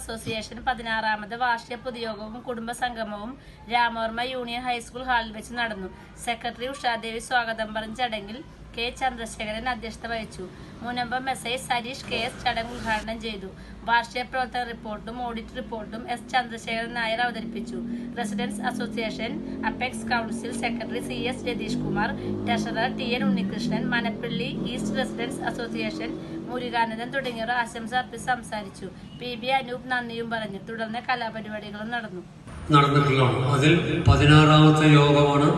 Association പതിനാറാമത് വാർഷിക പൊതുയോഗവും കുടുംബ സംഗമവും രാമവർമ്മ യൂണിയൻ ഹൈസ്കൂൾ ഹാളിൽ വെച്ച് നടന്നു. സെക്രട്ടറി ഉഷാദേവി സ്വാഗതം പറഞ്ഞ ചടങ്ങിൽ കെ ചന്ദ്രശേഖരൻ അധ്യക്ഷത വഹിച്ചു. Munambam S I Sareesh K S ചടങ്ങ് ഉദ്ഘാടനം ചെയ്തു. വാർഷിക പ്രവർത്തന റിപ്പോർട്ടും ഓഡിറ്റ് റിപ്പോർട്ടും എസ് ചന്ദ്രശേഖരൻ നായർ അവതരിപ്പിച്ചു. Residence association apex council secretary C S Ratheesh Kumar treasurer T N Unnikrishnan Manappally east residence association Murukanandan തുടങ്ങിയവർ ആശംസ അർപ്പിച്ച് സംസാരിച്ചു. പി. ബി. അനൂപ് നന്ദിയും പറഞ്ഞു. തുടർന്ന് കലാപരിപാടികളും നടന്നു. നടന്നിട്ടുള്ളതാണ്. അതിൽ പതിനാറാമത്തെ യോഗമാണ്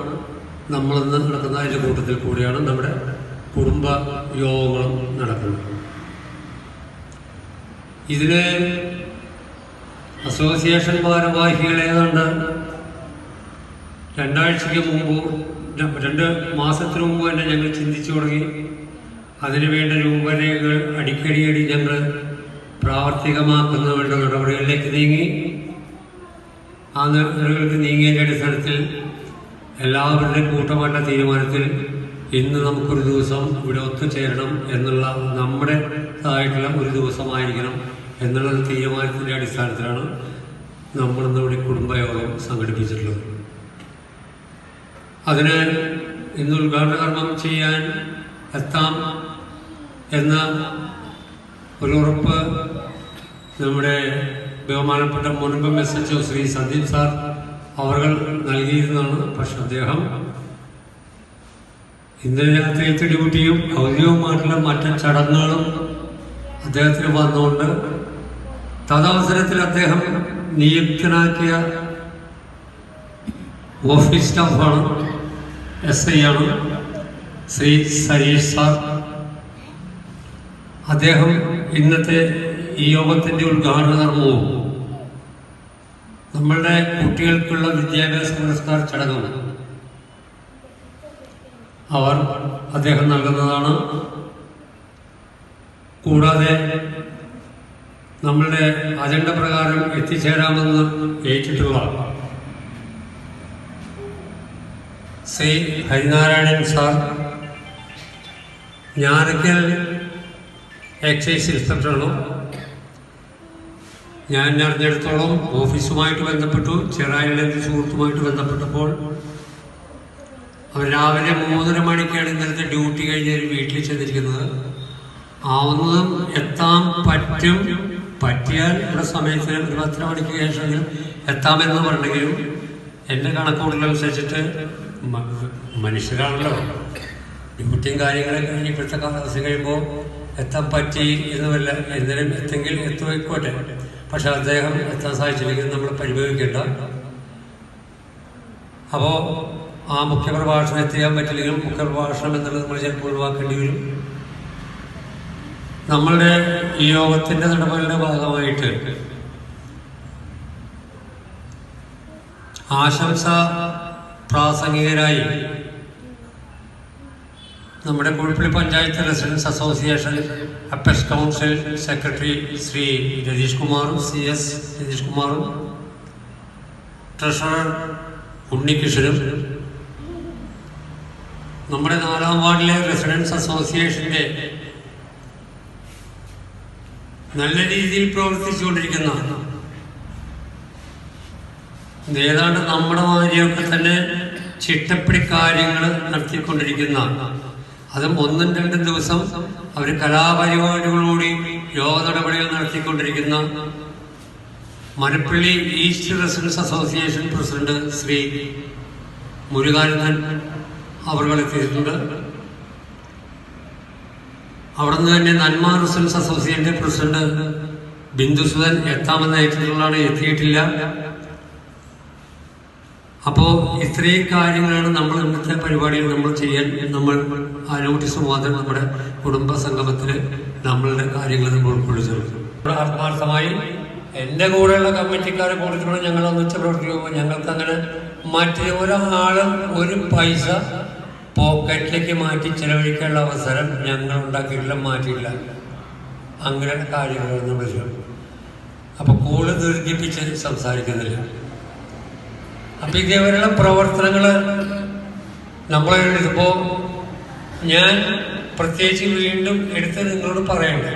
നമ്മൾ ഇന്ന് നടക്കുന്ന അതിന്റെ കൂട്ടത്തിൽ കൂടിയാണ് നമ്മുടെ കുടുംബ യോഗങ്ങളും നടക്കുന്നത്. ഇതിന് അസോസിയേഷൻ ഭാരവാഹികൾ ഏതാണ്ട് രണ്ടാഴ്ചയ്ക്ക് മുമ്പ് രണ്ട് മാസത്തിന് മുമ്പ് തന്നെ ഞങ്ങൾ ചിന്തിച്ചു തുടങ്ങി. അതിനുവേണ്ട രൂപരേഖകൾ അടിക്കടിയടി ഞങ്ങൾ പ്രാവർത്തികമാക്കുന്ന വേണ്ട നടപടികളിലേക്ക് നീങ്ങി. ആ നടപടികൾക്ക് നീങ്ങിയതിന്റെ അടിസ്ഥാനത്തിൽ എല്ലാവരുടെയും കൂട്ടമായിട്ട തീരുമാനത്തിൽ ഇന്ന് നമുക്കൊരു ദിവസം ഇവിടെ ഒത്തുചേരണം എന്നുള്ള നമ്മുടെ ഇതായിട്ടുള്ള ഒരു ദിവസമായിരിക്കണം എന്നുള്ള തീരുമാനത്തിന്റെ അടിസ്ഥാനത്തിലാണ് നമ്മളിന്ന് ഇവിടെ കുടുംബയോഗം സംഘടിപ്പിച്ചിട്ടുള്ളത്. അതിന് ഇന്ന് ഉദ്ഘാടന കർമ്മം ചെയ്യാൻ എത്താം. എന്ന ഒരു ഉറപ്പ് നമ്മുടെ ബഹുമാനപ്പെട്ട മുൻപ് S H Shri Sandeep sir അവർ നൽകിയിരുന്നതാണ്. പക്ഷെ അദ്ദേഹം ഇന്നലെ രാത്രിയത്തെ ഡ്യൂട്ടിയും ഔദ്യോഗികമായിട്ടുള്ള മറ്റ് ചടങ്ങുകളും അദ്ദേഹത്തിന് വന്നുകൊണ്ട് തദവസരത്തിൽ അദ്ദേഹം നിയുക്തനാക്കിയ ഓഫീസ് സ്റ്റാഫാണ് എസ് ഐ ആണ് ശ്രീ സരീഷ് സാർ. അദ്ദേഹം ഇന്നത്തെ ഈ യോഗത്തിന്റെ ഉദ്ഘാടന കർമ്മവും നമ്മളുടെ കുട്ടികൾക്കുള്ള വിദ്യാഭ്യാസ പുരസ്കാര ചടങ്ങും അവർ അദ്ദേഹം നൽകുന്നതാണ്. കൂടാതെ നമ്മളുടെ അജണ്ട പ്രകാരം എത്തിച്ചേരാമെന്ന് ഏറ്റിട്ടുള്ള ശ്രീ ഹരിനാരായണൻ സാർ ഞാനൊക്കെ എക്സൈസ് ഇൻസ്പെക്ടറാണ്? ഞാൻ അറിഞ്ഞിടത്തോളം ഓഫീസുമായിട്ട് ബന്ധപ്പെട്ടു. ചെറായിലെ സുഹൃത്തുമായിട്ട് ബന്ധപ്പെട്ടപ്പോൾ അവർ രാവിലെ മൂന്നര മണിക്കാണ് ഇന്നലത്തെ ഡ്യൂട്ടി കഴിഞ്ഞ് വീട്ടിൽ ചെന്നിരിക്കുന്നത്. ആവുന്നതും എത്താൻ പറ്റും. പറ്റിയാൽ ഇവിടെ സമയത്തിന് ഒരു പത്തര മണിക്ക് ശേഷമെങ്കിലും എത്താമെന്ന് പറഞ്ഞെങ്കിലും എന്റെ കണക്കുകൂടലനുസരിച്ചിട്ട് മനുഷ്യരാണല്ലോ. ഡ്യൂട്ടിയും കാര്യങ്ങളൊക്കെ കഴിഞ്ഞ് ഇപ്പോഴത്തെ കാലാവസ്ഥ കഴിയുമ്പോൾ എത്താൻ പറ്റി എന്നുമല്ല എന്തിനും എത്തെങ്കിൽ എത്തുമായിക്കോട്ടെ പക്ഷെ അദ്ദേഹം എത്താൻ സാധിച്ചില്ലെങ്കിൽ നമ്മൾ പരിഭവിക്കേണ്ട. അപ്പോൾ ആ മുഖ്യപ്രഭാഷണം എത്തിക്കാൻ പറ്റില്ലെങ്കിലും മുഖ്യപ്രഭാഷണം എന്നുള്ളത് നമ്മൾ ചിലപ്പോൾ ഒഴിവാക്കേണ്ടി വരും. നമ്മളുടെ ഈ യോഗത്തിന്റെ നടപടിയുടെ ഭാഗമായിട്ട് ആശംസ പ്രാസംഗികരായി നമ്മുടെ Kuzhuppilly panchayat residence association apex council secretary Shri Ratheesh കുമാറും സി എസ് രതീഷ് കുമാറും ട്രഷറർ ഉണ്ണികൃഷ്ണനും നമ്മുടെ നാലാം വാർഡിലെ റെസിഡൻസ് അസോസിയേഷന്റെ നല്ല രീതിയിൽ പ്രവർത്തിച്ചുകൊണ്ടിരിക്കുന്ന ഏതാണ്ട് നമ്മുടെ മാതിരിയൊക്കെ തന്നെ ചിട്ടപ്പടി കാര്യങ്ങൾ നടത്തിക്കൊണ്ടിരിക്കുന്ന അതും ഒന്നും രണ്ടും ദിവസം അവർ കലാപരിപാടികളോടി യോഗ നടപടികൾ നടത്തിക്കൊണ്ടിരിക്കുന്ന Marappally east residence association president Shri Murukanandan അവർ എത്തിയിട്ടുണ്ട്. അവിടുന്ന് തന്നെ Nanma residence association president Bindusudhan എത്താമെന്ന് ഏറ്റിട്ടുള്ളതാണ്. എത്തിയിട്ടില്ല. അപ്പോൾ ഇത്രയും കാര്യങ്ങളാണ് നമ്മൾ ഇന്നത്തെ പരിപാടിയിൽ നമ്മൾ ചെയ്യാൻ നമ്മൾ ആ നോട്ടീസ് മാത്രം നമ്മുടെ കുടുംബ സംഗമത്തിൽ നമ്മളുടെ കാര്യങ്ങൾ നമ്മൾ ഉൾക്കൊള്ളിച്ചത് ആത്മാർത്ഥമായി എന്റെ കൂടെയുള്ള കമ്മിറ്റിക്കാരെ കൂടിയിട്ടുള്ള ഞങ്ങൾ ഒന്നിച്ച് പ്രവർത്തിക്കുമ്പോൾ ഞങ്ങൾക്ക് അങ്ങനെ മറ്റേ ഒരാളും ഒരു പൈസ പോക്കറ്റിലേക്ക് മാറ്റി ചെലവഴിക്കാനുള്ള അവസരം ഞങ്ങൾ ഉണ്ടാക്കിയിട്ടില്ല മാറ്റിയില്ല അങ്ങനെ കാര്യങ്ങളൊന്നും വരും അപ്പൊ അപ്പോൾ കൂടുതൽ ദീർഘിപ്പിച്ച് സംസാരിക്കുന്നില്ല. അപ്പൊ ഇതേപോലെയുള്ള പ്രവർത്തനങ്ങൾ നമ്മൾ ഇതിപ്പോ ഞാൻ പ്രത്യേകിച്ച് വീണ്ടും എടുത്ത് നിങ്ങളോട് പറയണ്ട.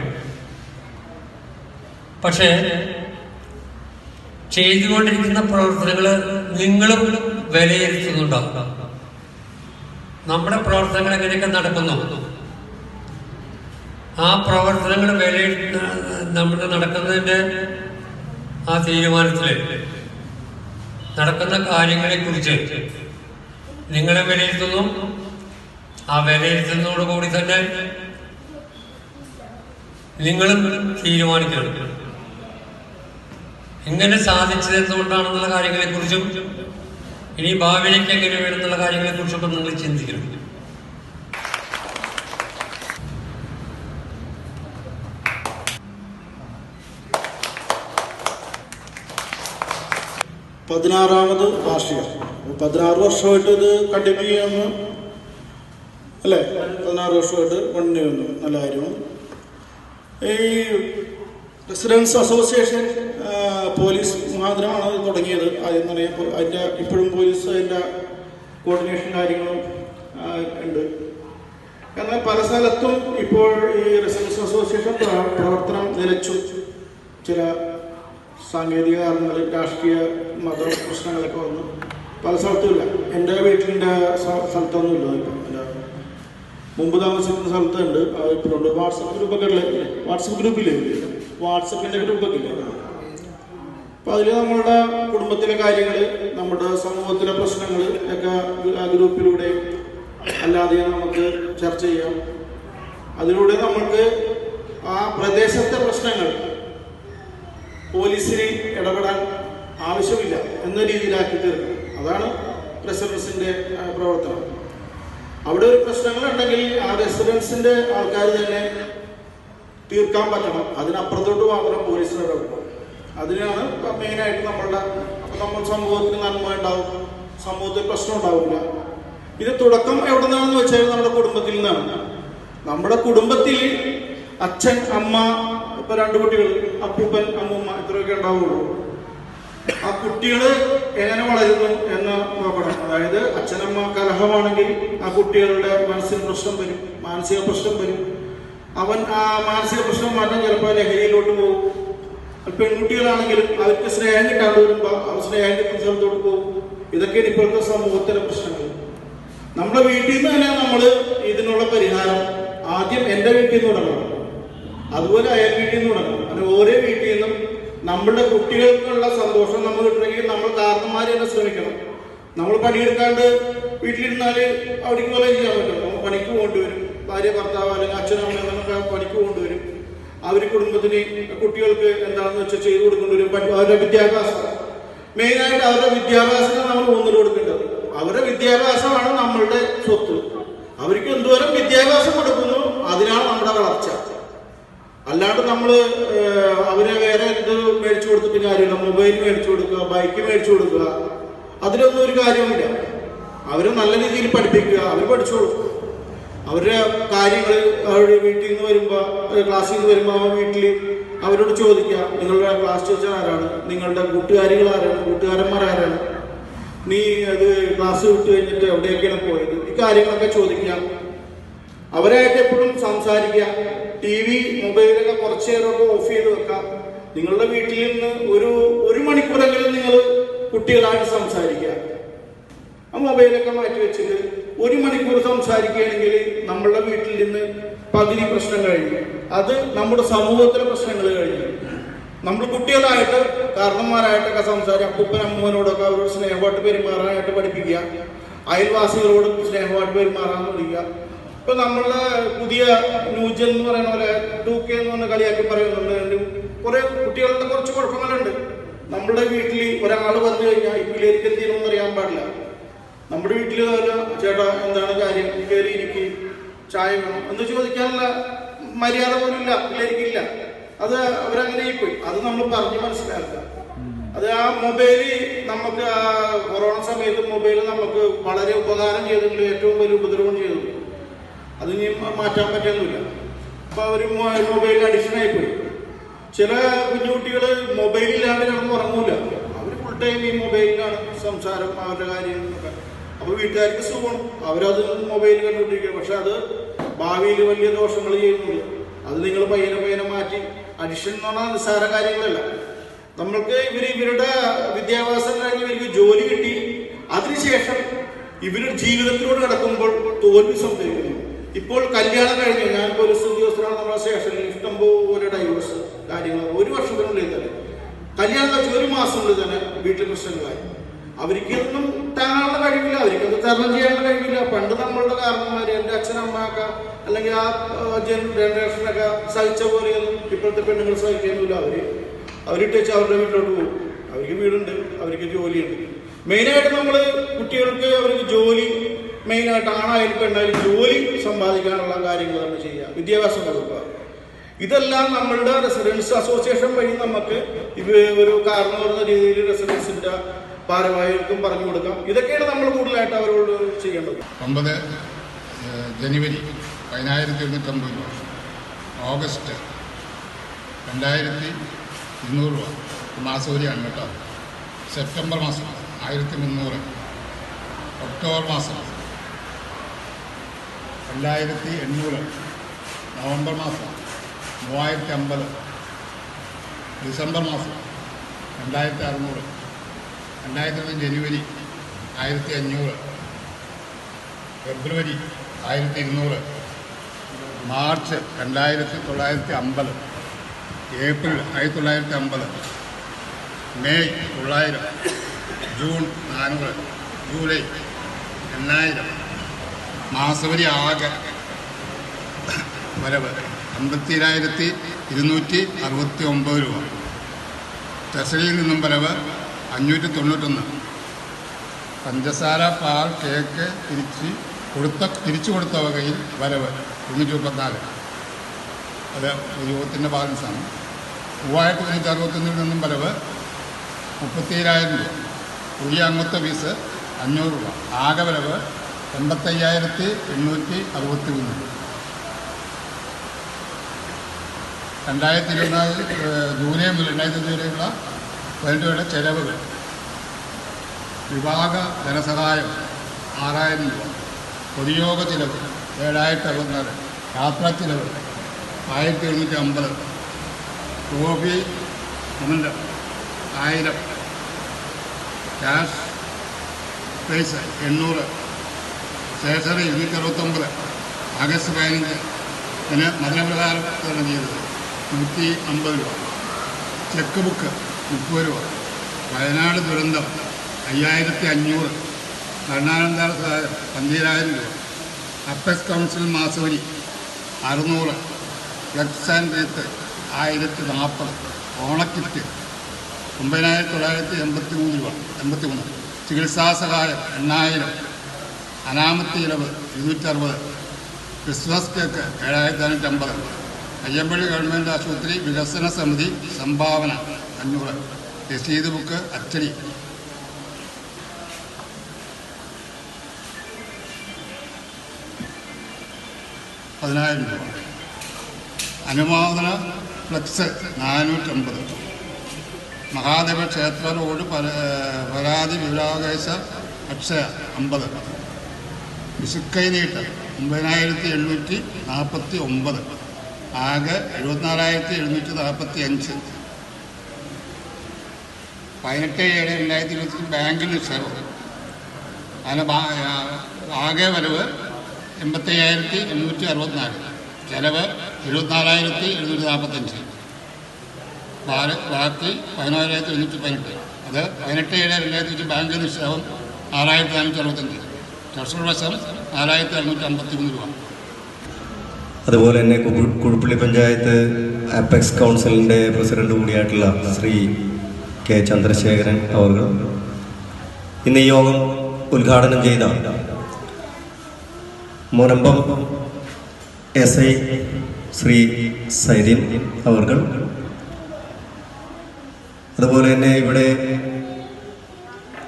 പക്ഷേ ചെയ്തുകൊണ്ടിരിക്കുന്ന പ്രവർത്തനങ്ങൾ നിങ്ങളും വിലയിരുത്തുന്നുണ്ടാവും നമ്മുടെ പ്രവർത്തനങ്ങൾ എങ്ങനെയൊക്കെ നടക്കുന്നു? ആ പ്രവർത്തനങ്ങൾ വിലയിരുത്ത നമ്മുടെ നടക്കുന്നതിന്റെ ആ തീരുമാനത്തിൽ നടക്കുന്ന കാര്യങ്ങളെ കുറിച്ച് നിങ്ങളെ വിലയിരുത്തുന്നു. ആ വിലയിരുത്തുന്നതോടുകൂടി തന്നെ നിങ്ങളും തീരുമാനിക്കണം. എങ്ങനെ സാധിച്ചത് എന്തുകൊണ്ടാണെന്നുള്ള കാര്യങ്ങളെ കുറിച്ചും ഇനി ഭാവിയിലേക്ക് എങ്ങനെ വേണമെന്നുള്ള കാര്യങ്ങളെ കുറിച്ചൊക്കെ നിങ്ങൾ ചിന്തിക്കണം. പതിനാറാമത് വാർഷികം. പതിനാറ് വർഷമായിട്ട് ഇത് കണ്ടിന്യൂ ചെയ്യുന്നു. അല്ലേ? പതിനാറ് വർഷമായിട്ട് കണ്ടിന്യൂ ചെയ്യുന്നു. നല്ല കാര്യമാണ്. ഈ റെസിഡൻസ് അസോസിയേഷൻ പോലീസ് മുഖാന്തരമാണ് തുടങ്ങിയത്. ആദ്യം തന്നെ അതിന്റെ ഇപ്പോഴും പോലീസ് അതിന്റെ കോർഡിനേഷൻ കാര്യങ്ങളും ഉണ്ട്. എന്നാൽ പല സ്ഥലത്തും ഇപ്പോൾ ഈ റെസിഡൻസ് അസോസിയേഷൻ പ്രവർത്തനം നിലച്ചു. ചില സാങ്കേതിക കാരണങ്ങൾ രാഷ്ട്രീയ മത പ്രശ്നങ്ങളൊക്കെ വന്നു. പല സ്ഥലത്തുമില്ല. എന്റെ വീട്ടിന്റെ സ്ഥലത്തൊന്നും ഇല്ല ഇപ്പം മുമ്പ് താമസിക്കുന്ന സ്ഥലത്തുണ്ട്. അത് ഇപ്പോഴുണ്ട് വാട്സപ്പ് ഗ്രൂപ്പൊക്കെ ഉള്ള വാട്സപ്പ് ഗ്രൂപ്പില്ലേ? വാട്സപ്പിന്റെ ഗ്രൂപ്പൊക്കെ ഇല്ല? അപ്പം അതിൽ നമ്മളുടെ കുടുംബത്തിലെ കാര്യങ്ങൾ നമ്മുടെ സമൂഹത്തിലെ പ്രശ്നങ്ങൾ ഒക്കെ ആ ഗ്രൂപ്പിലൂടെ അല്ലാതെ നമുക്ക് ചർച്ച ചെയ്യാം. അതിലൂടെ നമുക്ക് ആ പ്രദേശത്തെ പ്രശ്നങ്ങൾ പോലീസിന് ഇടപെടാൻ ആവശ്യമില്ല എന്ന രീതിയിലാക്കി തീർക്കണം. അതാണ് റെസിഡൻസിന്റെ പ്രവർത്തനം. അവിടെ ഒരു പ്രശ്നങ്ങളുണ്ടെങ്കിൽ ആ റെസിഡൻസിന്റെ ആൾക്കാർ തന്നെ തീർക്കാൻ പറ്റണം. അതിനപ്പുറത്തോട്ട് മാത്രം പോലീസിന് ഇടപെടണം. അതിനാണ് മെയിനായിട്ട് നമ്മളുടെ നമ്മൾ സമൂഹത്തിന് നന്മ ഉണ്ടാവും സമൂഹത്തിൽ പ്രശ്നം ഉണ്ടാവില്ല ഇത് തുടക്കം എവിടെ നിന്നാണെന്ന് വെച്ചാൽ നമ്മുടെ കുടുംബത്തിൽ നിന്നാണ്. നമ്മുടെ കുടുംബത്തിൽ അച്ഛൻ അമ്മ ഇപ്പൊ രണ്ടു കുട്ടികൾ അപ്പൂപ്പൻ അമ്മൂമ്മ ഇത്രയൊക്കെ ഉണ്ടാവുള്ളൂ. ആ കുട്ടികൾ എങ്ങനെ വളരുന്നു എന്ന് നോക്കണം. അതായത് അച്ഛനമ്മ കലഹമാണെങ്കിൽ ആ കുട്ടികളുടെ മനസ്സിന് പ്രശ്നം വരും മാനസിക പ്രശ്നം വരും. അവൻ ആ മാനസിക പ്രശ്നം മാറ്റാൻ ചിലപ്പോൾ ലഹരിയിലോട്ട് പോകും. പെൺകുട്ടികളാണെങ്കിലും അവർക്ക് സ്നേഹം കിട്ടാണ്ട് വരുമ്പോൾ അവർ സ്നേഹം കിട്ടുന്ന സ്ഥലത്തോട്ട് പോകും. ഇതൊക്കെയാണ് ഇപ്പോഴത്തെ സമൂഹത്തിലെ പ്രശ്നങ്ങൾ. നമ്മുടെ വീട്ടിൽ നിന്ന് തന്നെ നമ്മൾ ഇതിനുള്ള പരിഹാരം ആദ്യം എന്റെ വീട്ടിൽ നിന്ന് തുടങ്ങണം. അതുപോലെ അയൽ വീട്ടിൽ നിന്ന് തുടങ്ങണം അങ്ങനെ ഓരോ വീട്ടിൽ നിന്നും നമ്മുടെ കുട്ടികൾക്കുള്ള സന്തോഷം നമ്മൾ കിട്ടണമെങ്കിൽ നമ്മൾ കാരണന്മാർ തന്നെ ശ്രമിക്കണം. നമ്മൾ പണിയെടുക്കാണ്ട് വീട്ടിലിരുന്നാൽ അവിടേക്ക് പോലെ ചെയ്യാൻ പറ്റും. നമ്മൾ പണിക്ക് പോകേണ്ടി വരും ഭാര്യ ഭർത്താവ് അല്ലെങ്കിൽ അച്ഛനും അമ്മയും പണിക്ക് പോകേണ്ടി വരും അവർ കുടുംബത്തിന് കുട്ടികൾക്ക് എന്താണെന്ന് വെച്ചാൽ ചെയ്തു കൊടുക്കേണ്ടി വരും. അവരുടെ വിദ്യാഭ്യാസം. മെയിനായിട്ട് അവരുടെ വിദ്യാഭ്യാസത്തിന് നമ്മൾ ഊന്നൽ കൊടുക്കേണ്ടത്. അവരുടെ വിദ്യാഭ്യാസമാണ് നമ്മളുടെ സ്വത്ത്. അവർക്ക് എന്തോരം വിദ്യാഭ്യാസം കൊടുക്കുന്നു അതിനാണ് നമ്മുടെ വളർച്ച. അല്ലാണ്ട് നമ്മൾ അവരെ വേറെ എന്ത് മേടിച്ചു കൊടുത്തിട്ട് കാര്യമില്ല. മൊബൈൽ മേടിച്ചു കൊടുക്കുക ബൈക്ക് മേടിച്ചു കൊടുക്കുക അതിലൊന്നും ഒരു കാര്യമില്ല അവരെ നല്ല രീതിയിൽ പഠിപ്പിക്കുക അവർ പഠിച്ചോളൂ അവരുടെ കാര്യങ്ങൾ അവരുടെ വീട്ടിൽ നിന്ന് വരുമ്പോൾ ക്ലാസ്സിൽ നിന്ന് വരുമ്പോൾ ആ വീട്ടിൽ അവരോട് ചോദിക്കുക നിങ്ങളുടെ ക്ലാസ് ടീച്ചർ ആരാണ്? നിങ്ങളുടെ കൂട്ടുകാരികൾ ആരാണ്? കൂട്ടുകാരന്മാർ ആരാണ്? നീ അത് ക്ലാസ് വിട്ട് കഴിഞ്ഞിട്ട് എവിടെയൊക്കെയാണ് പോയത്? ഈ കാര്യങ്ങളൊക്കെ ചോദിക്കുക. അവരായിട്ട് എപ്പോഴും സംസാരിക്കുക. ടി വി മൊബൈലൊക്കെ കുറച്ചു നേരമൊക്കെ ഓഫ് ചെയ്ത് വെക്കാം. നിങ്ങളുടെ വീട്ടിൽ നിന്ന് ഒരു ഒരു മണിക്കൂറെങ്കിലും നിങ്ങൾ കുട്ടികളായിട്ട് സംസാരിക്കുക. ആ മൊബൈലൊക്കെ മാറ്റി വെച്ചിട്ട് ഒരു മണിക്കൂർ സംസാരിക്കുകയാണെങ്കിൽ നമ്മളുടെ വീട്ടിൽ നിന്ന് പകുതി പ്രശ്നം കഴിഞ്ഞു. അത് നമ്മുടെ സമൂഹത്തിലെ പ്രശ്നങ്ങൾ കഴിഞ്ഞു. നമ്മൾ കുട്ടികളായിട്ട് കാരണന്മാരായിട്ടൊക്കെ സംസാരിക്കുക. അപ്പൂപ്പൻ അമ്മൂനോടൊക്കെ അവരോട് സ്നേഹമായിട്ട് പെരുമാറാനായിട്ട് പഠിപ്പിക്കുക. അയൽവാസികളോട് സ്നേഹമായിട്ട് പെരുമാറാൻ പഠിക്കുക ഇപ്പൊ നമ്മളെ പുതിയ ന്യൂജൻ എന്ന് പറയുന്ന പോലെ ടു കെ എന്ന് പറഞ്ഞ കളിയാക്കി പറയുന്നുണ്ട്. കുറെ കുട്ടികളുടെ കുറച്ച് കുഴപ്പങ്ങളുണ്ട്. നമ്മുടെ വീട്ടിൽ ഒരാൾ വന്നു കഴിഞ്ഞാൽ ഈ പിള്ളേർക്ക് എന്ത് ചെയ്യണമെന്ന് അറിയാൻ പാടില്ല. നമ്മുടെ വീട്ടിൽ ചേട്ടാ എന്താണ് കാര്യം? കയറി ഇരിക്കും ചായ വേണം എന്ന് ചോദിക്കാനുള്ള മര്യാദ പോലും ഇല്ല. പിള്ളേർക്കില്ല അത് അവരങ്ങനെ പോയി അത് നമ്മൾ പറഞ്ഞ് മനസ്സിലാക്കുക. അത് ആ മൊബൈൽ നമുക്ക് കൊറോണ സമയത്ത് മൊബൈൽ നമുക്ക് വളരെ ഉപകാരം ചെയ്തിട്ടുണ്ട്. ഏറ്റവും വലിയ ഉപദ്രവം ചെയ്തിട്ടുണ്ട്. അത് ഇനി മാറ്റാൻ പറ്റുന്നില്ല. അപ്പൊ അവർ മൊബൈലിൽ അഡിക്ഷൻ ആയിപ്പോയി ചില കുഞ്ഞുകുട്ടികൾ മൊബൈൽ ഇല്ലാണ്ട് കിടന്ന് ഉറങ്ങൂല. അവർ ഫുൾ ടൈം ഈ മൊബൈലിലാണ് സംസാരം അവരുടെ കാര്യങ്ങളൊക്കെ അപ്പൊ വീട്ടുകാർക്ക് സുഖം അവരത് മൊബൈൽ കണ്ടുകൊണ്ടിരിക്കുക. പക്ഷെ അത് ഭാവിയിൽ വലിയ ദോഷങ്ങൾ ചെയ്യുന്നുണ്ട് അത് നിങ്ങൾ പയ്യനെ പയ്യനെ മാറ്റി. അഡിഷൻ എന്ന് പറഞ്ഞാൽ നിസ്സാര കാര്യങ്ങളല്ല. നമ്മൾക്ക് ഇവർ ഇവരുടെ വിദ്യാഭ്യാസം കഴിഞ്ഞ് ഇവർക്ക് ജോലി കിട്ടി. അതിനുശേഷം ഇവരുടെ ജീവിതത്തിലൂടെ കിടക്കുമ്പോൾ തോൽവി സംഭവിക്കുന്നു. ഇപ്പോൾ കല്യാണം കഴിഞ്ഞു. ഞാൻ ഒരു ഉദ്യോഗസ്ഥരാണ് നമ്മുടെ സ്റ്റേഷനിൽ ഇഷ്ടംപോലെ ഡൈവേഴ്സ് കാര്യങ്ങൾ ഒരു വർഷത്തിനുള്ളിൽ തന്നെ കല്യാണം കഴിച്ച ഒരു മാസത്തിനുള്ളിൽ തന്നെ വീട്ടിൽ പ്രശ്നങ്ങളായി. അവർക്കൊന്നും താങ്ങാനുള്ള കഴിവില്ല അവർക്കൊന്നും തരണം ചെയ്യാനുള്ള കഴിവില്ല. പണ്ട് നമ്മളുടെ കാരണന്മാര് എന്റെ അച്ഛനമ്മയൊക്കെ അല്ലെങ്കിൽ ആ ജനറേഷനൊക്കെ സഹിച്ച പോലെയൊന്നും ഇപ്പോഴത്തെ പെണ്ണുങ്ങൾ സഹിക്കുന്നില്ല. അവർ അവരിട്ട് വെച്ച് അവരുടെ വീട്ടിലോട്ട് പോകും. അവർക്ക് വീടുണ്ട് അവർക്ക് ജോലിയുണ്ട്. മെയിനായിട്ട് നമ്മൾ കുട്ടികൾക്ക് അവർക്ക് ജോലി മെയിനായിട്ട് ആണായാലും പെണ്ണായാലും ജോലി സമ്പാദിക്കാനുള്ള കാര്യങ്ങൾ നമ്മൾ ചെയ്യുക. വിദ്യാഭ്യാസം കൊടുക്കുക. ഇതെല്ലാം നമ്മളുടെ റെസിഡൻസ് അസോസിയേഷൻ വഴി നമുക്ക് ഇത് ഒരു കാരണം പറഞ്ഞ രീതിയിൽ റെസിഡൻസിന്റെ ഭാരവാഹികൾക്കും പറഞ്ഞു കൊടുക്കാം. ഇതൊക്കെയാണ് നമ്മൾ കൂടുതലായിട്ട് അവരോട് ചെയ്യേണ്ടത്. ഒമ്പത് ജനുവരി പതിനായിരത്തി എഴുന്നൂറ്റമ്പത് രൂപ. ഓഗസ്റ്റ് രണ്ടായിരത്തി ഇരുന്നൂറ് രൂപ. മാസവരിയാണ് കേട്ടോ. സെപ്റ്റംബർ മാസം ആയിരത്തി മുന്നൂറ്. ഒക്ടോബർ മാസം. രണ്ടായിരത്തി എണ്ണൂറ് നവംബർ മാസം മൂവായിരത്തി അമ്പത് ഡിസംബർ മാസം രണ്ടായിരത്തി അറുന്നൂറ് രണ്ടായിരത്തി ഒന്ന് ജനുവരി ആയിരത്തി അഞ്ഞൂറ് ഫെബ്രുവരി ആയിരത്തി ഇരുന്നൂറ് മാർച്ച് രണ്ടായിരത്തി തൊള്ളായിരത്തി അമ്പത് ഏപ്രിൽ ആയിരത്തി തൊള്ളായിരത്തി അമ്പത് മെയ് തൊള്ളായിരം ജൂൺ നാനൂറ് ജൂലൈ എണ്ണായിരം മാസവരി ആകെ. വരവ്. അമ്പത്തിരായിരത്തി ഇരുന്നൂറ്റി അറുപത്തി ഒമ്പത് രൂപ ട്രഷറിയിൽ നിന്നും വരവ് അഞ്ഞൂറ്റി തൊണ്ണൂറ്റൊന്ന്. പഞ്ചസാര പാൽ കേക്ക് തിരിച്ച് കൊടുത്ത തിരിച്ചു കൊടുത്ത വകയിൽ വരവ് മുന്നൂറ്റി മുപ്പത്തിനാല് അത് യോഗത്തിന്റെ ബാലൻസാണ് മൂവായിരത്തി മുന്നൂറ്റി അറുപത്തൊന്നിൽ നിന്നും വരവ് മുപ്പത്തിയേഴായിരം രൂപ. പുതിയ അംഗത്വ ഫീസ് അഞ്ഞൂറ് രൂപ. ആകെ വരവ് എൺപത്തയ്യായിരത്തി എണ്ണൂറ്റി അറുപത്തി മൂന്ന് രണ്ടായിരത്തി ഇരുപത്തിനാല് ജൂലൈ മുതൽ രണ്ടായിരത്തി വരെയുള്ള പതിനെട്ട് ചെലവുകൾ. വിഭാഗ ധനസഹായം ആറായിരം രൂപ. പൊതുയോഗ ചിലവ് ഏഴായിരത്തി അറുപത്തിനാല് യാത്രാ ചിലവ് ആയിരത്തി എഴുന്നൂറ്റി അമ്പത് ട്രോഫി മുമ്പ് ആയിരം. ക്യാഷ് പൈസ എണ്ണൂറ്. സ്റ്റേഷനറി ഇരുന്നൂറ്റി അറുപത്തൊമ്പത് ആഗസ്റ്റ് പതിനഞ്ച് ഇതിന് മധുരപ്രകാരം വിതരണം ചെയ്തത്. നൂറ്റി അമ്പത് രൂപ. ചെക്ക് ബുക്ക് മുപ്പത് രൂപ. വയനാട് ദുരന്തം അയ്യായിരത്തി അഞ്ഞൂറ് മരണാനന്തര സഹായം പന്തീരായിരം രൂപ. അപ്പസ് കൗൺസിൽ മാസവരി അറുന്നൂറ്. ഫ്ലക്സ് ആൻഡ് റീത്ത് ആയിരത്തി നാൽപ്പത് ഓണക്കിറ്റ് ഒമ്പതിനായിരത്തി തൊള്ളായിരത്തി എൺപത്തി മൂന്ന് രൂപ. എൺപത്തി മൂന്ന് ചികിത്സാ സഹായം എണ്ണായിരം. അനാമത്തി ഇരവ് ഇരുന്നൂറ്ററുപത് ക്രിസ്മസ് കേക്ക് ഏഴായിരത്തി അഞ്ഞൂറ്റമ്പത് അയ്യമ്പള്ളി ഗവൺമെന്റ് ആശുപത്രി വികസന സമിതി സംഭാവന അഞ്ഞൂറ് രസീത് ബുക്ക് അച്ചടി. പതിനായിരം രൂപ. അനുമോദന ഫ്ലക്സ് നാനൂറ്റമ്പത്. മഹാദേവ ക്ഷേത്ര റോഡ് പര പരാതി വിവരാവകാശ അക്ഷയ അമ്പത്. വിഷുക്കൈ നീട്ട് ഒമ്പതിനായിരത്തി എണ്ണൂറ്റി നാൽപ്പത്തി ഒമ്പത് ആകെ എഴുപത്തിനാലായിരത്തി എഴുന്നൂറ്റി നാൽപ്പത്തി അഞ്ച് പതിനെട്ട് ഏഴ് രണ്ടായിരത്തി ഇരുപത്തി ബാങ്കിൽ നിക്ഷേപം അതിന് ആകെ വരവ് എൺപത്തയ്യായിരത്തി എണ്ണൂറ്റി അറുപത്തിനാല് ചിലവ് എഴുപത്തിനാലായിരത്തി എഴുന്നൂറ്റി നാൽപ്പത്തഞ്ച് ബാക്കി പതിനായിരത്തി എഴുന്നൂറ്റി പതിനെട്ട് അത് പതിനെട്ട് ഏഴ് രണ്ടായിരത്തി വെച്ച് ബാങ്ക് നിക്ഷേപം ആറായിരത്തി നാനൂറ്റി അറുപത്തഞ്ച് രൂപ. അതുപോലെ തന്നെ കുഴുപ്പള്ളി പഞ്ചായത്ത് അപ്പെക്സ് കൗൺസിലിന്റെ പ്രസിഡന്റ് കൂടിയായിട്ടുള്ള ശ്രീ കെ ചന്ദ്രശേഖരൻ അവർ ഇന്ന് ഈ യോഗം ഉദ്ഘാടനം ചെയ്ത മുനമ്പം എസ് ഐ ശ്രീ സൈദിൻ അവർ അതുപോലെ തന്നെ ഇവിടെ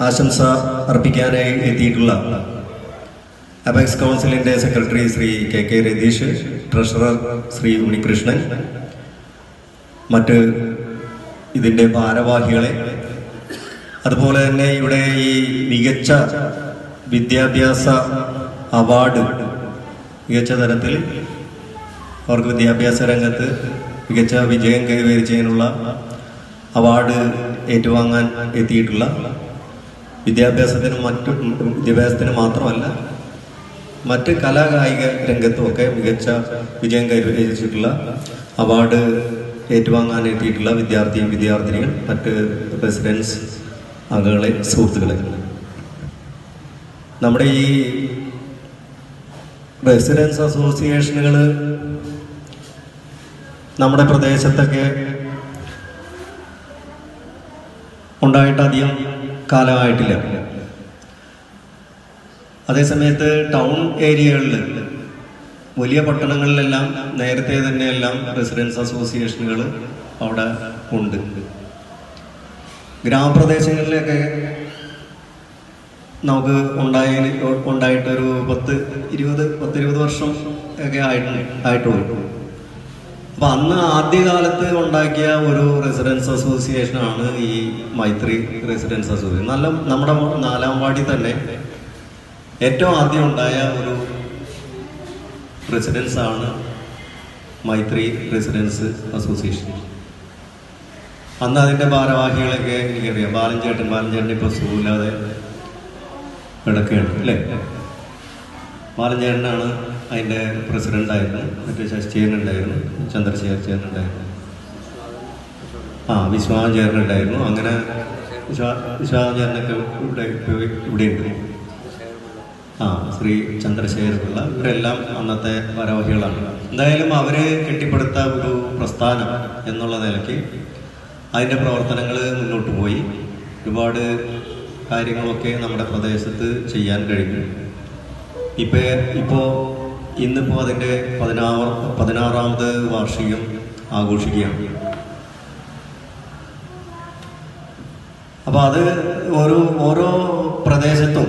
ആശംസ അർപ്പിക്കാനായി എത്തിയിട്ടുള്ള അപെക്സ് കൗൺസിലിന്റെ secretary Shri K K Ratheesh treasurer Shri Unnikrishnan മറ്റ് ഇതിന്റെ ഭാരവാഹികളെ. അതുപോലെ തന്നെ ഇവിടെ ഈ മികച്ച വിദ്യാഭ്യാസ അവാർഡ് മികച്ച തരത്തിൽ അവർക്ക് വിദ്യാഭ്യാസ രംഗത്ത് മികച്ച വിജയം കൈവരിച്ചതിനുള്ള അവാർഡ് ഏറ്റുവാങ്ങാൻ എത്തിയിട്ടുള്ള വിദ്യാഭ്യാസത്തിന് മറ്റു വിദ്യാഭ്യാസത്തിന് മാത്രമല്ല മറ്റ് കലാകായിക രംഗത്തുമൊക്കെ മികച്ച വിജയം കൈവരിച്ചിട്ടുള്ള അവാർഡ് ഏറ്റുവാങ്ങാൻ എത്തിയിട്ടുള്ള വിദ്യാർത്ഥി വിദ്യാർത്ഥിനികൾ മറ്റ് റെസിഡൻസ് അംഗങ്ങളെ സുഹൃത്തുക്കളെ. നമ്മുടെ ഈ റെസിഡൻസ് അസോസിയേഷനുകൾ നമ്മുടെ പ്രദേശത്തൊക്കെ ഉണ്ടായിട്ട് അധികം കാലമായിട്ടില്ല. അതേസമയത്ത് ടൗൺ ഏരിയകളിൽ വലിയ പട്ടണങ്ങളിലെല്ലാം നേരത്തെ തന്നെ എല്ലാം റെസിഡൻസ് അസോസിയേഷനുകൾ അവിടെ ഉണ്ട്. ഗ്രാമപ്രദേശങ്ങളിലൊക്കെ നമുക്ക് ഉണ്ടായ ഉണ്ടായിട്ടൊരു പത്ത് ഇരുപത് പത്തിരുപത് വർഷം ഒക്കെ ആയിട്ട് ആയിട്ടുള്ളൂ. അപ്പൊ അന്ന് ആദ്യകാലത്ത് ഉണ്ടാക്കിയ ഒരു റെസിഡൻസ് അസോസിയേഷനാണ് ഈ മൈത്രി റെസിഡൻസ് അസോസിയേഷൻ. നല്ല നമ്മുടെ നാലാം വാടി തന്നെ ഏറ്റവും ആദ്യം ഉണ്ടായ ഒരു പ്രസിഡൻസ് ആണ് മൈത്രി റെസിഡൻസ് അസോസിയേഷൻ. അന്ന് അതിന്റെ ഭാരവാഹികളൊക്കെ എനിക്കറിയാം. ബാലഞ്ചേട്ടൻ ബാലഞ്ചേട്ടൻ ഇപ്പോൾ സുഖമില്ലാതെ കിടക്കുകയാണ് അല്ലേ? ബാലഞ്ചേട്ടനാണ് അതിന്റെ പ്രസിഡന്റ് ആയിരുന്നു മറ്റേ ശശിചേരൻ ഉണ്ടായിരുന്നു ചന്ദ്രശേഖർ ചേരൻ ഉണ്ടായിരുന്നു ആ വിശ്വാസം ചേരൻ ഉണ്ടായിരുന്നു അങ്ങനെ വിശ്വാസം ചേരനൊക്കെ ഇവിടെ ഇവിടെ ഉണ്ട്. ആ ശ്രീ ചന്ദ്രശേഖർ പിള്ള ഇവരെല്ലാം അന്നത്തെ ഭാരവാഹികളാണ്. എന്തായാലും അവരെ കെട്ടിപ്പടുത്ത ഒരു പ്രസ്ഥാനം എന്നുള്ള നിലയ്ക്ക് അതിന്റെ പ്രവർത്തനങ്ങൾ മുന്നോട്ട് പോയി. ഒരുപാട് കാര്യങ്ങളൊക്കെ നമ്മുടെ പ്രദേശത്ത് ചെയ്യാൻ കഴിഞ്ഞു. ഇപ്പോൾ ഇപ്പോൾ ഇന്നിപ്പോൾ അതിന്റെ പതിനാറ് പതിനാറാമത് വാർഷികം ആഘോഷിക്കുകയാണ്. അപ്പോൾ അത് ഓരോ ഓരോ പ്രദേശത്തും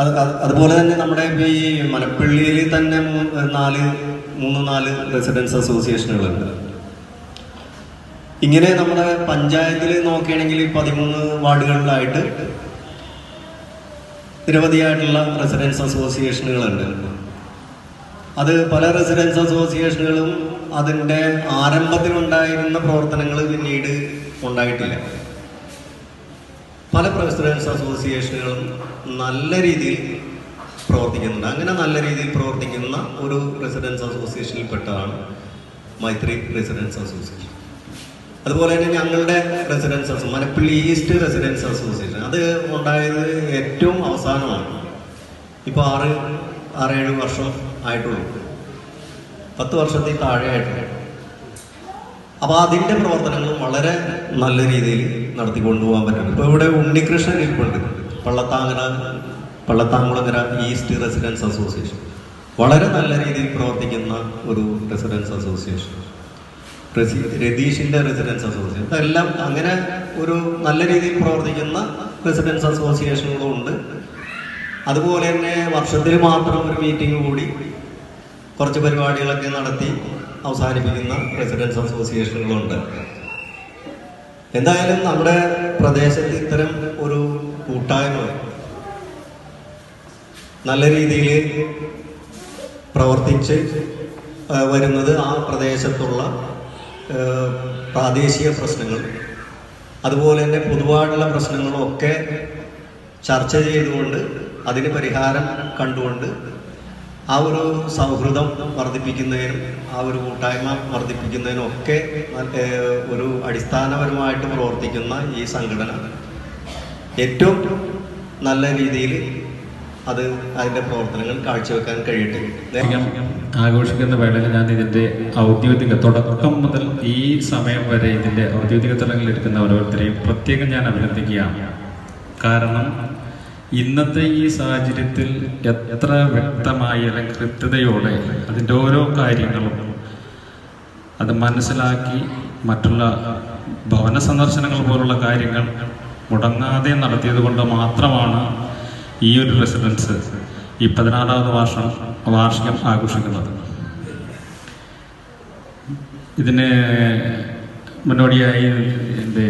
അത് അത് അതുപോലെ തന്നെ നമ്മുടെ ഈ മലപ്പള്ളിയിൽ തന്നെ നാല് മൂന്ന് നാല് റെസിഡൻസ് അസോസിയേഷനുകളുണ്ട് ഇങ്ങനെ നമ്മുടെ പഞ്ചായത്തിൽ നോക്കുകയാണെങ്കിൽ പതിമൂന്ന് വാർഡുകളിലായിട്ട് നിരവധിയായിട്ടുള്ള റെസിഡൻസ് അസോസിയേഷനുകളുണ്ട് അത് പല റെസിഡൻസ് അസോസിയേഷനുകളും അതിന്റെ ആരംഭത്തിലുണ്ടായിരുന്ന പ്രവർത്തനങ്ങൾ പിന്നീട് ഉണ്ടായിട്ടില്ല. പല റെസിഡൻസ് അസോസിയേഷനുകളും നല്ല രീതിയിൽ പ്രവർത്തിക്കുന്നുണ്ട്. അങ്ങനെ നല്ല രീതിയിൽ പ്രവർത്തിക്കുന്ന ഒരു റെസിഡൻസ് അസോസിയേഷനിൽപ്പെട്ടതാണ് മൈത്രി റെസിഡൻസ് അസോസിയേഷൻ. അതുപോലെ തന്നെ ഞങ്ങളുടെ residence Malappally east residence association. അത് ഉണ്ടായത് ഏറ്റവും അവസാനമാണ്. ഇപ്പോൾ ആറ് ആറേഴ് വർഷം ആയിട്ടുള്ളൂ. പത്ത് വർഷത്തിൽ താഴെ ആയിട്ടുള്ളൂ അപ്പോൾ അതിന്റെ പ്രവർത്തനങ്ങളും വളരെ നല്ല രീതിയിൽ നടത്തിക്കൊണ്ടു പോകാൻ പറ്റുന്നു ഇപ്പോൾ ഇവിടെ ഉണ്ണികൃഷ്ണൻ ഇരിപ്പുണ്ട്. Pallathangara Pallathankulangara east residence association. വളരെ നല്ല രീതിയിൽ പ്രവർത്തിക്കുന്ന ഒരു റെസിഡൻസ് അസോസിയേഷൻ. റെസി രതീഷിന്റെ റെസിഡൻസ് അസോസിയേഷൻ. അതെല്ലാം അങ്ങനെ ഒരു നല്ല രീതിയിൽ പ്രവർത്തിക്കുന്ന റെസിഡൻസ് അസോസിയേഷനുകളും ഉണ്ട്. അതുപോലെ തന്നെ വർഷത്തിൽ മാത്രം ഒരു മീറ്റിംഗ് കൂടി കുറച്ച് പരിപാടികളൊക്കെ നടത്തി അവസാനിപ്പിക്കുന്ന റെസിഡൻസ് അസോസിയേഷനുകളുണ്ട് എന്തായാലും നമ്മുടെ പ്രദേശത്ത് ഇത്തരം ഒരു കൂട്ടായ്മ നല്ല രീതിയിൽ പ്രവർത്തിച്ച് വരുന്നത് ആ പ്രദേശത്തുള്ള പ്രാദേശിക പ്രശ്നങ്ങൾ അതുപോലെ തന്നെ പൊതുവായിട്ടുള്ള പ്രശ്നങ്ങളൊക്കെ ചർച്ച ചെയ്തുകൊണ്ട് അതിന് പരിഹാരം കണ്ടുകൊണ്ട് ആ ഒരു സൗഹൃദം വർദ്ധിപ്പിക്കുന്നതിനും ആ ഒരു കൂട്ടായ്മ വർദ്ധിപ്പിക്കുന്നതിനും ഒക്കെ ഒരു അടിസ്ഥാനപരമായിട്ട് പ്രവർത്തിക്കുന്ന ഈ സംഘടന. ഏറ്റവും നല്ല രീതിയിൽ അത് അതിന്റെ പ്രവർത്തനങ്ങൾ കാഴ്ചവെക്കാൻ കഴിയട്ടെ. ആഘോഷിക്കുന്ന വേളയിൽ ഞാൻ ഇതിന്റെ ഔദ്യോഗിക തുടക്കം മുതൽ ഈ സമയം വരെ ഇതിന്റെ ഔദ്യോഗിക തലങ്ങളിൽ എടുക്കുന്ന ഓരോരുത്തരെയും പ്രത്യേകം ഞാൻ അഭിനന്ദിക്കുകയാണ്. കാരണം ഇന്നത്തെ ഈ സാഹചര്യത്തിൽ എത്ര വ്യക്തമായി അല്ലെങ്കിൽ കൃത്യതയോടെ അതിന്റെ ഓരോ കാര്യങ്ങളും അത് മനസ്സിലാക്കി മറ്റുള്ള ഭവന സന്ദർശനങ്ങൾ പോലുള്ള കാര്യങ്ങൾ മുടങ്ങാതെ നടത്തിയത് കൊണ്ട് മാത്രമാണ് ഈ ഒരു റെസിഡൻസ് ഈ പതിനാറാമത് വർഷം വാർഷികം ആഘോഷിക്കുന്നത്. ഇതിന് മുന്നോടിയായി എന്റെ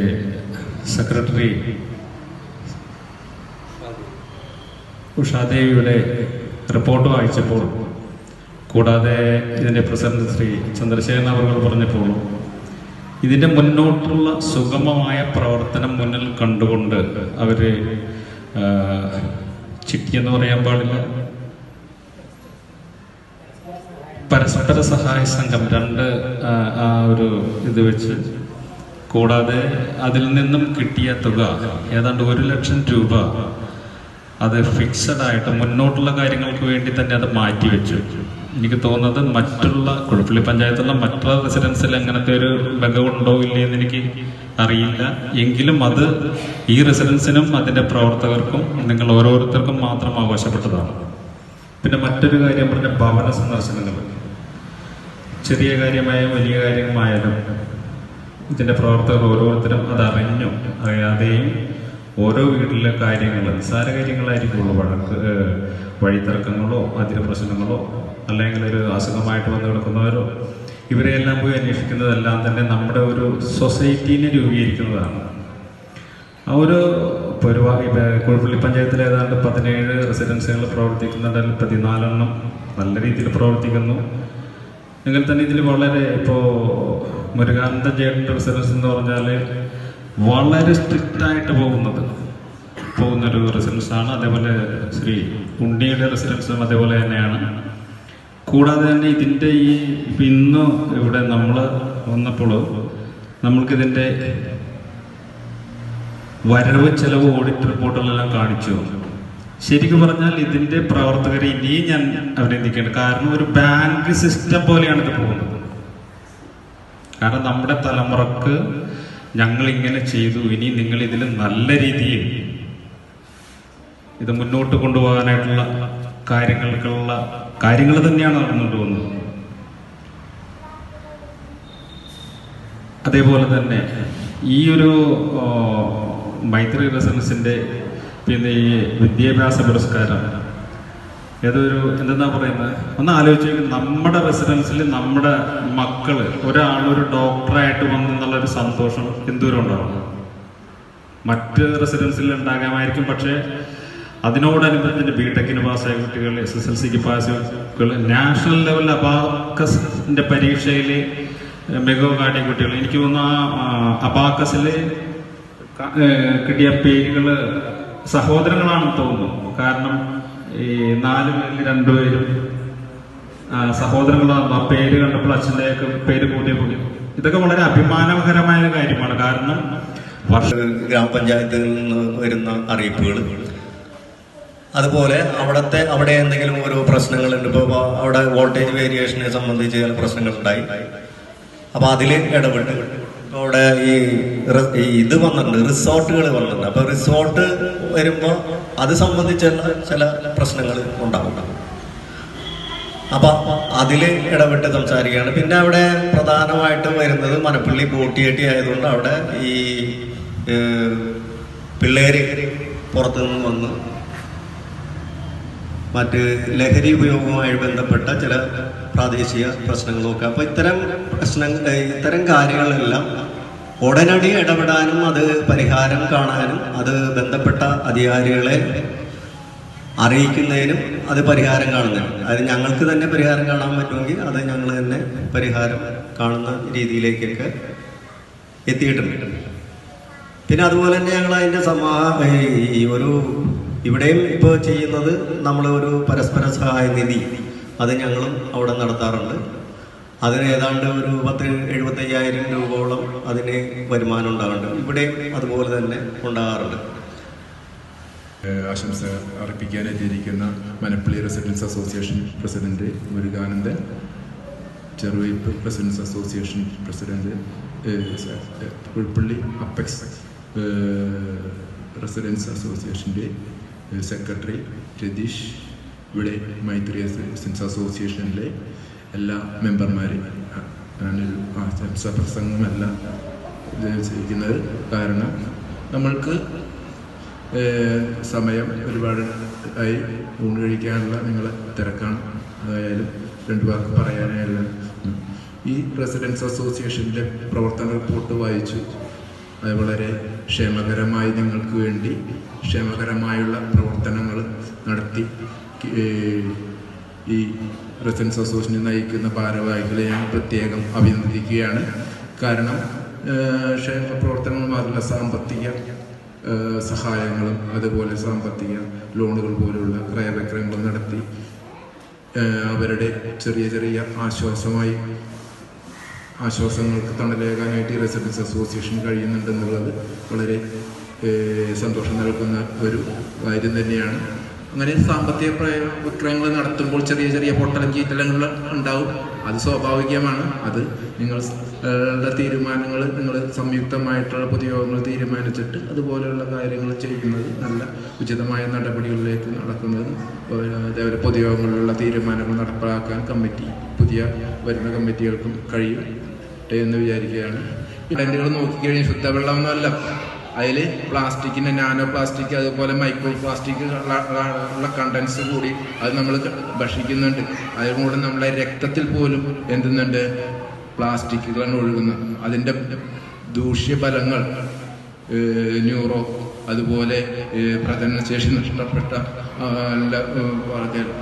സെക്രട്ടറി ഉഷാദേവിയുടെ റിപ്പോർട്ട് വായിച്ചപ്പോൾ കൂടാതെ ഇതിന്റെ പ്രസിഡന്റ് ശ്രീ ചന്ദ്രശേഖരൻ അവർ പറഞ്ഞപ്പോൾ ഇതിന്റെ മുന്നോട്ടുള്ള സുഗമമായ പ്രവർത്തനം മുന്നിൽ കണ്ടുകൊണ്ട് അവർ ചിട്ടിയെന്ന് പറയാൻ പാടില്ല. പരസ്പര സഹായ സംഘം രണ്ട് ആ, ഒരു ഇത് വെച്ച് കൂടാതെ അതിൽ നിന്നും കിട്ടിയ തുക ഏതാണ്ട് ഒരു ലക്ഷം രൂപ അത് ഫിക്സഡ് ആയിട്ട് മുന്നോട്ടുള്ള കാര്യങ്ങൾക്ക് വേണ്ടി തന്നെ അത് മാറ്റി വെച്ചു. എനിക്ക് തോന്നുന്നത് മറ്റുള്ള കുഴപ്പള്ളി പഞ്ചായത്തുള്ള മറ്റുള്ള റെസിഡൻസിൽ അങ്ങനത്തെ ഒരു ബന്ധമുണ്ടോ ഇല്ലേ എന്ന് എനിക്ക് അറിയില്ല. എങ്കിലും അത് ഈ റെസിഡൻസിനും അതിന്റെ പ്രവർത്തകർക്കും നിങ്ങൾ ഓരോരുത്തർക്കും മാത്രം ആവശ്യപ്പെട്ടതാണ്. പിന്നെ മറ്റൊരു കാര്യം പറഞ്ഞ ഭവന സന്ദർശനങ്ങൾ. ചെറിയ കാര്യമായാലും വലിയ കാര്യമായാലും ഇതിന്റെ പ്രവർത്തകർ ഓരോരുത്തരും അത് അറിഞ്ഞു. അറിയാതെയും ഓരോ വീട്ടിലെ കാര്യങ്ങൾ നിസ്സാര കാര്യങ്ങളായിരിക്കുള്ളൂ. വഴക്ക് ഏഹ്, വഴിത്തർക്കങ്ങളോ അതിര പ്രശ്നങ്ങളോ അല്ലെങ്കിൽ ഒരു അസുഖമായിട്ട് വന്ന് കിടക്കുന്നവരോ ഇവരെയെല്ലാം പോയി അന്വേഷിക്കുന്നതെല്ലാം തന്നെ നമ്മുടെ ഒരു സൊസൈറ്റീനെ രൂപീകരിക്കുന്നതാണ്. ആ ഒരു ഇപ്പൊ കുഴപ്പള്ളി പഞ്ചായത്തിൽ ഏതാണ്ട് പതിനേഴ് റെസിഡൻസികൾ പ്രവർത്തിക്കുന്നുണ്ട്. അതിൽ പതിനാലെണ്ണം നല്ല രീതിയിൽ പ്രവർത്തിക്കുന്നു. എങ്കിൽ തന്നെ ഇതിൽ വളരെ ഇപ്പോൾ മുരുകാനന്ദ ജേട്ടന്റെ റെസിഡൻസ് എന്ന് പറഞ്ഞാൽ വളരെ സ്ട്രിക്റ്റ് ആയിട്ട് പോകുന്നത്. പോകുന്നൊരു റെസിഡൻസ് ആണ്. അതേപോലെ ശ്രീ ഉണ്ണിയുടെ റെസിഡൻസും അതേപോലെ തന്നെയാണ്. കൂടാതെ തന്നെ ഇതിന്റെ ഈ ഇപ്പം ഇന്ന് ഇവിടെ നമ്മൾ വന്നപ്പോൾ നമ്മൾക്കിതിന്റെ വരവ് ചെലവ് ഓഡിറ്റ് റിപ്പോർട്ടുകളെല്ലാം കാണിച്ചു. ശരിക്കും പറഞ്ഞാൽ ഇതിന്റെ പ്രവർത്തകരെ ഇനിയും ഞാൻ അഭിനന്ദിക്കേണ്ട. കാരണം ഒരു ബാങ്ക് സിസ്റ്റം പോലെയാണ് ഇത് പോകുന്നത്. കാരണം നമ്മുടെ തലമുറയ്ക്ക് ഞങ്ങൾ ഇങ്ങനെ ചെയ്തു. ഇനി നിങ്ങൾ ഇതിൽ നല്ല രീതിയിൽ ഇത് മുന്നോട്ട് കൊണ്ടുപോകാനായിട്ടുള്ള കാര്യങ്ങൾക്കുള്ള കാര്യങ്ങൾ തന്നെയാണ് നടന്നുകൊണ്ട് പോകുന്നത്. അതേപോലെ തന്നെ ഈ ഒരു മൈത്രി റെസൻസിന്റെ പിന്നെ ഈ വിദ്യാഭ്യാസ പുരസ്കാരം ഏതൊരു എന്തെന്നാ പറയുന്നത്? ഒന്ന് ആലോചിച്ച് നമ്മുടെ റെസിഡൻസിൽ നമ്മുടെ മക്കൾ ഒരാളൊരു ഡോക്ടറായിട്ട് വന്നു എന്നുള്ളൊരു സന്തോഷം എന്തോരം ഉണ്ടാവും? മറ്റ് റെസിഡൻസിൽ ഉണ്ടാകാമായിരിക്കും പക്ഷേ അതിനോടനുബന്ധിച്ച് ബി ടെക്കിന് പാസ്സായ കുട്ടികൾ എസ് എസ് എൽ സിക്ക് പാസ്സായ കുട്ടികൾ നാഷണൽ ലെവലിൽ അബാക്കസിന്റെ പരീക്ഷയിൽ മികവ് കാട്ടിയ കുട്ടികൾ. എനിക്ക് തോന്നുന്നു ആ അബാക്കസിൽ കിട്ടിയ പേരുകൾ സഹോദരങ്ങളാണെന്ന് തോന്നുന്നു. കാരണം ഈ നാല് പേരിൽ രണ്ടുപേരും സഹോദരങ്ങളാണ് ആ പേര് കണ്ടപ്പോൾ അച്ഛന്റെയൊക്കെ പേര് കൂട്ടിയപ്പോൾ ഇതൊക്കെ വളരെ അഭിമാനകരമായ കാര്യമാണ്. കാരണം വർഷ ഗ്രാമപഞ്ചായത്തിൽ നിന്ന് വരുന്ന അറിയിപ്പുകൾ അതുപോലെ അവിടത്തെ അവിടെ എന്തെങ്കിലും ഓരോ പ്രശ്നങ്ങളുണ്ട്. ഇപ്പോൾ അവിടെ വോൾട്ടേജ് വേരിയേഷനെ സംബന്ധിച്ച് ചില പ്രശ്നങ്ങളുണ്ടായി. അപ്പോൾ അതിൽ ഇടപെട്ട് അവിടെ ഈ ഇത് വന്നിട്ടുണ്ട് റിസോർട്ടുകൾ വന്നിട്ടുണ്ട്. അപ്പൊ റിസോർട്ട് വരുമ്പോൾ അത് സംബന്ധിച്ചുള്ള ചില പ്രശ്നങ്ങൾ ഉണ്ടാവും. അപ്പൊ അതിൽ ഇടപെട്ട് സംസാരിക്കുകയാണ്. പിന്നെ അവിടെ പ്രധാനമായിട്ടും വരുന്നത് മനപ്പള്ളി ബോട്ടിയേട്ടി ആയതുകൊണ്ട് അവിടെ ഈ പിള്ളേര് പുറത്തു നിന്ന് വന്ന് മറ്റ് ലഹരി ഉപയോഗവുമായി ബന്ധപ്പെട്ട ചില പ്രാദേശിക പ്രശ്നങ്ങൾ നോക്കുക അപ്പൊ ഇത്തരം പ്രശ്നങ്ങൾ ഇത്തരം കാര്യങ്ങളെല്ലാം ഉടനടി ഇടപെടാനും അത് പരിഹാരം കാണാനും അത് ബന്ധപ്പെട്ട അധികാരികളെ അറിയിക്കുന്നതിനും അത് പരിഹാരം കാണുന്നതിനും. അത് ഞങ്ങൾക്ക് തന്നെ പരിഹാരം കാണാൻ പറ്റുമെങ്കിൽ അത് ഞങ്ങൾ തന്നെ പരിഹാരം കാണുന്ന രീതിയിലേക്കൊക്കെ എത്തിയിട്ടുണ്ട്. പിന്നെ അതുപോലെ തന്നെ ഞങ്ങൾ അതിന്റെ സമാ ഈ ഒരു ഇവിടെയും ഇപ്പോൾ ചെയ്യുന്നത് നമ്മൾ ഒരു പരസ്പര സഹായ നിധി. അത് ഞങ്ങളും അവിടെ നടത്താറുണ്ട്. അതിന് ഏതാണ്ട് ഒരു പത്ത് എഴുപത്തയ്യായിരം രൂപയോളം അതിന് വരുമാനം ഉണ്ടാകുന്നുണ്ട് ഇവിടെ അതുപോലെ തന്നെ ഉണ്ടാകാറുണ്ട്. ആശംസ അർപ്പിക്കാനെത്തിയിരിക്കുന്ന Manappally residence association president Murukanandan Cheruvaipu residence association president Pulppally apex residence അസോസിയേഷന്റെ സെക്രട്ടറി രതീഷ് ഇവിടെ മൈത്രി സിൻസ് അസോസിയേഷനിലെ എല്ലാ മെമ്പർമാരെയും ഞാനൊരു പ്രസംഗമല്ല ഇത് ചെയ്യിക്കുന്നത് കാരണം നമ്മൾക്ക് സമയം ഒരുപാട് ആയി ഊണ് കഴിക്കാനുള്ള നിങ്ങളെ തിരക്കാണ്. അതായാലും രണ്ടു വാക്ക് പറയാനായാലും ഈ റെസിഡൻസ് അസോസിയേഷന്റെ പ്രവർത്തന റിപ്പോർട്ട് വായിച്ചു. അത് വളരെ ക്ഷേമകരമായി നിങ്ങൾക്ക് വേണ്ടി ക്ഷേമകരമായുള്ള പ്രവർത്തനങ്ങൾ നടത്തി. ഈ റെസിഡൻസ് അസോസിയേഷനെ നയിക്കുന്ന ഭാരവാഹികളെ ഞാൻ പ്രത്യേകം അഭിനന്ദിക്കുകയാണ്. കാരണം ക്ഷേമ പ്രവർത്തനങ്ങൾ മാത്രമല്ല സാമ്പത്തിക സഹായങ്ങളും അതുപോലെ സാമ്പത്തിക ലോണുകൾ പോലുള്ള ക്രയവിക്രയങ്ങളും നടത്തി അവരുടെ ചെറിയ ചെറിയ ആശ്വാസമായി ആശ്വാസങ്ങൾക്ക് തണലേകാനായിട്ട് ഈ റെസിഡൻസ് അസോസിയേഷൻ കഴിയുന്നുണ്ടെന്നുള്ളത് വളരെ സന്തോഷം നൽകുന്ന ഒരു കാര്യം തന്നെയാണ്. അങ്ങനെ സാമ്പത്തിക വിക്രയങ്ങൾ നടത്തുമ്പോൾ ചെറിയ ചെറിയ പൊട്ടലും ചീറ്റലങ്ങൾ ഉണ്ടാവും. അത് സ്വാഭാവികമാണ്. അത് നിങ്ങൾ തീരുമാനങ്ങൾ നിങ്ങൾ സംയുക്തമായിട്ടുള്ള പൊതുയോഗങ്ങൾ തീരുമാനിച്ചിട്ട് അതുപോലെയുള്ള കാര്യങ്ങൾ ചെയ്യുന്നത് നല്ല ഉചിതമായ നടപടികളിലേക്ക് നടക്കുന്നത്. അതേപോലെ പൊതുയോഗങ്ങളിലുള്ള തീരുമാനങ്ങൾ നടപ്പാക്കാൻ കമ്മിറ്റി പുതിയ വരുന്ന കമ്മിറ്റികൾക്കും കഴിയും എന്ന് വിചാരിക്കുകയാണ്. ടെന്റുകൾ നോക്കിക്കഴിഞ്ഞാൽ ശുദ്ധവെള്ളമൊന്നുമല്ല. അതിൽ പ്ലാസ്റ്റിക്കിന്റെ നാനോ പ്ലാസ്റ്റിക് അതുപോലെ മൈക്രോ പ്ലാസ്റ്റിക് ഉള്ള കണ്ടൻസ് കൂടി അത് നമ്മൾ ഭക്ഷിക്കുന്നുണ്ട്. അതിലൂടെ നമ്മളെ രക്തത്തിൽ പോലും എന്തുന്നുണ്ട്? പ്ലാസ്റ്റിക്കുകളാണ് ഒഴുകുന്നത്. അതിന്റെ ദൂഷ്യഫലങ്ങൾ ന്യൂറോ അതുപോലെ ഏഹ് പ്രജനനശേഷി നഷ്ടപ്പെട്ട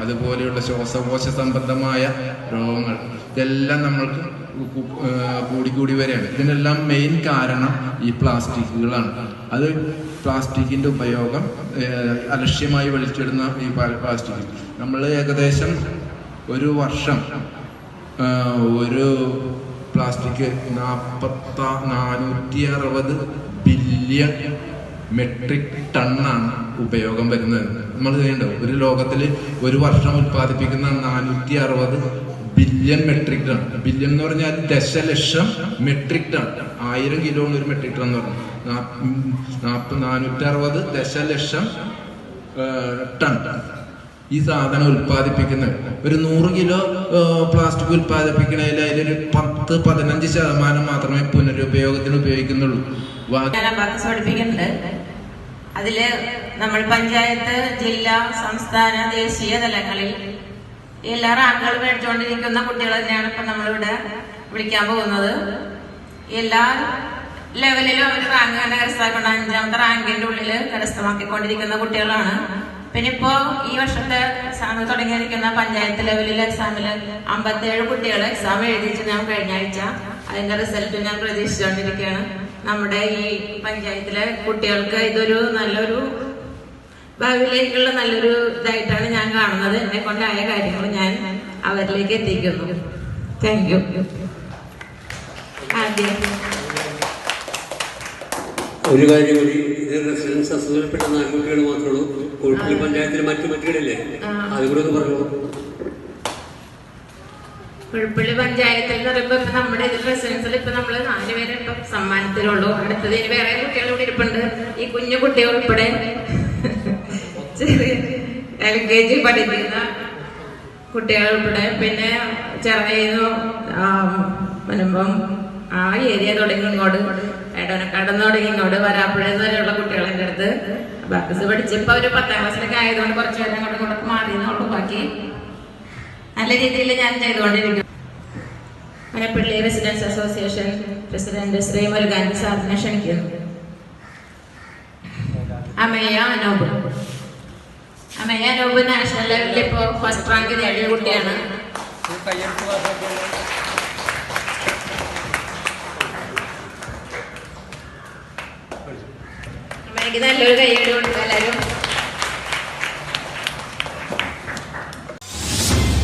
അതുപോലെയുള്ള ശ്വാസകോശ സംബന്ധമായ രോഗങ്ങൾ ഇതെല്ലാം നമ്മൾക്ക് കൂടിക്കൂടി വരെയാണ് ഇതിനെല്ലാം മെയിൻ കാരണം ഈ പ്ലാസ്റ്റിക്കുകളാണ്. അത് പ്ലാസ്റ്റിക്കിന്റെ ഉപയോഗം അലക്ഷ്യമായി വലിച്ചിടുന്ന ഈ പ്ലാ- പ്ലാസ്റ്റിക് നമ്മൾ ഏകദേശം ഒരു വർഷം ഒരു പ്ലാസ്റ്റിക് നാൽപ്പത്ത നാനൂറ്റി അറുപത് ബില്യൺ മെട്രിക് ടണ്ണാണ് ഉപയോഗം വരുന്നത്. നമ്മൾ ചെയ്യേണ്ടത് ഒരു ലോകത്തിൽ ഒരു വർഷം ഉത്പാദിപ്പിക്കുന്ന നാനൂറ്റി അറുപത് ബില്യൺ മെട്രിക് ടൺ ബില്യൺ എന്ന് പറഞ്ഞാൽ ദശലക്ഷം മെട്രിക് ടൺ ആയിരം കിലോ ഒരു മെട്രിക് ടൺ എന്ന് പറഞ്ഞു നാനൂറ്റി അറുപത് ദശലക്ഷം ടൺ ഈ സാധനം ഉൽപ്പാദിപ്പിക്കുന്നത് ഒരു നൂറ് കിലോ പ്ലാസ്റ്റിക് ഉൽപ്പാദിപ്പിക്കണതിൽ അതിലൊരു പത്ത് പതിനഞ്ച് ശതമാനം മാത്രമേ പുനരുപയോഗത്തിന് ഉപയോഗിക്കുന്നുള്ളൂ. അതിൽ നമ്മൾ പഞ്ചായത്ത് ജില്ല സംസ്ഥാന ദേശീയ തലങ്ങളിൽ എല്ലാ റാങ്കുകൾ മേടിച്ചുകൊണ്ടിരിക്കുന്ന കുട്ടികൾ തന്നെയാണ് ഇപ്പൊ നമ്മളിവിടെ വിളിക്കാൻ പോകുന്നത്. എല്ലാ ലെവലിലും അവർ റാങ്ക് തന്നെ കരസ്ഥമാക്കൊണ്ട് അഞ്ചാമത്തെ റാങ്കിന്റെ ഉള്ളിൽ കരസ്ഥമാക്കിക്കൊണ്ടിരിക്കുന്ന കുട്ടികളാണ്. പിന്നെ ഇപ്പോ ഈ വർഷത്തെ എക്സാം തുടങ്ങിയിരിക്കുന്ന പഞ്ചായത്ത് ലെവലിൽ എക്സാമിൽ അമ്പത്തേഴ് കുട്ടികൾ എക്സാം എഴുതിയിട്ട് ഞാൻ കഴിഞ്ഞ ആഴ്ച. അതിന്റെ റിസൾട്ട് ഞാൻ പ്രതീക്ഷിച്ചുകൊണ്ടിരിക്കുകയാണ് നമ്മുടെ ഈ പഞ്ചായത്തിലെ കുട്ടികൾക്ക് ഇതൊരു നല്ലൊരു ഭാവിയിലേക്കുള്ള നല്ലൊരു ഇതായിട്ടാണ് ഞാൻ കാണുന്നത്. എന്നെ കൊണ്ടായ കാര്യങ്ങൾ ഞാൻ അവരിലേക്ക് എത്തിക്കുന്നു. താങ്ക് യു ആദ്യം ഒരു കാര്യം കൂടി ഇത് റെസിഡൻസ് അസുഖപ്പെട്ട നാല് കുട്ടികൾ മാത്രമേ ഉള്ളൂ. കോഴിക്കോട് പഞ്ചായത്തിൽ മറ്റു കുട്ടികളില്ലേ? അതുകൂടെ ഒന്ന് പറഞ്ഞു? പുഴപ്പള്ളി പഞ്ചായത്തിൽ എന്ന് പറയുമ്പോൾ ഇപ്പൊ നമ്മുടെ ഇതിൽ റെസിഡൻസിൽ ഇപ്പൊ നമ്മൾ നാലുപേരെ സമ്മാനത്തിലുള്ളൂ. അടുത്തത് ഇനി വേറെ കുട്ടികൾ ഇവിടെ ഇരിപ്പുണ്ട്. ഈ കുഞ്ഞു കുട്ടികൾ ഉൾപ്പെടെ എൽ കെ ജി പഠിക്കുന്ന കുട്ടികൾ ഉൾപ്പെടെ. പിന്നെ ചെറുതീന്നു വരുമ്പം ആ ഏരിയ തുടങ്ങി ഇങ്ങോട്ട്. എടവനക്കാട് തുടങ്ങി ഇങ്ങോട്ട് വരാപ്പുഴ വരെയുള്ള കുട്ടികളെന്റെ അടുത്ത്. ബാക്കസ് പഠിച്ചപ്പോ ഒരു പത്താം ക്ലാസ്സിലൊക്കെ ആയതുകൊണ്ട് കുറച്ച് പേരെ അങ്ങോട്ടും ഇങ്ങോട്ടൊക്കെ മാറിയെന്നുള്ളൂ ബാക്കി നല്ല രീതിയിൽ ഞാൻ ചെയ്തുകൊണ്ടിരിക്കും Manappally residence association president Shri Murukanthi സാറിനെ ക്ഷണിക്കുന്നു. അമയ അനൂപ്. അമയ അനൂപ് നാഷണൽ ലെവലിൽ ഇപ്പോ ഫസ്റ്റ് റാങ്ക് നേടിയ കുട്ടിയാണ്. നല്ലൊരു കൈയ്യടി കൊടുക്കുക എല്ലാവരും.